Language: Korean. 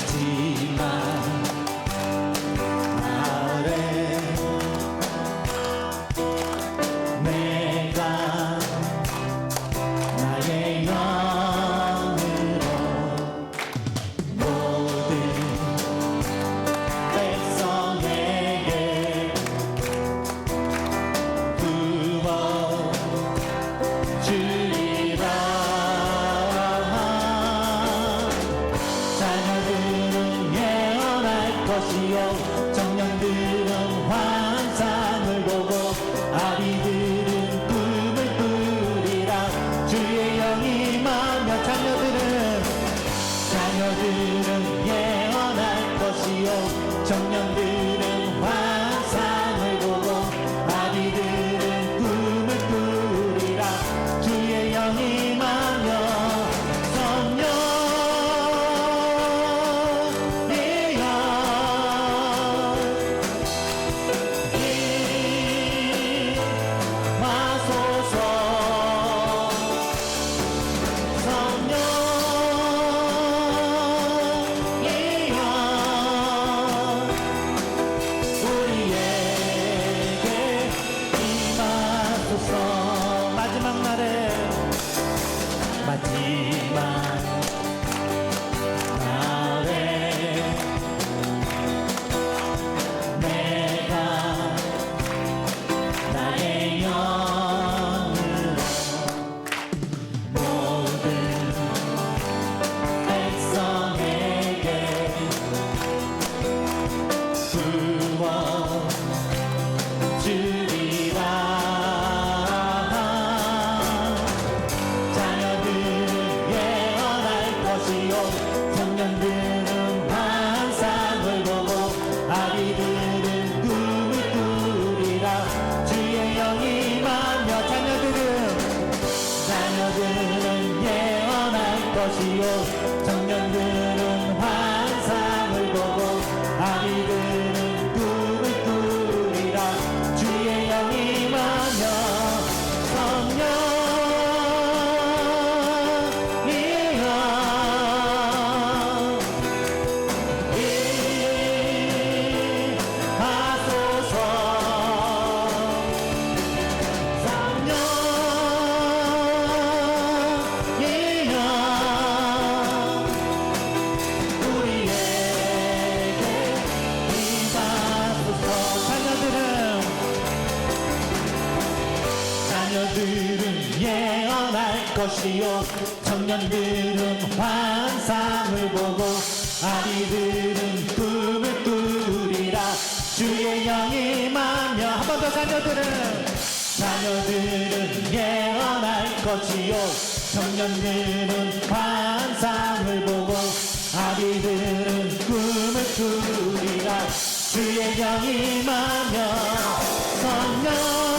하지만 Guardiola. 청년들은 환상을 보고 아이들은 꿈을 꾸리라. 주의 영이 마며 한 번 더 자녀들은 자녀들은 예언할 것이요. 청년들은 환상을 보고 아이들은 꿈을 꾸리라. 주의 영이 마며 성령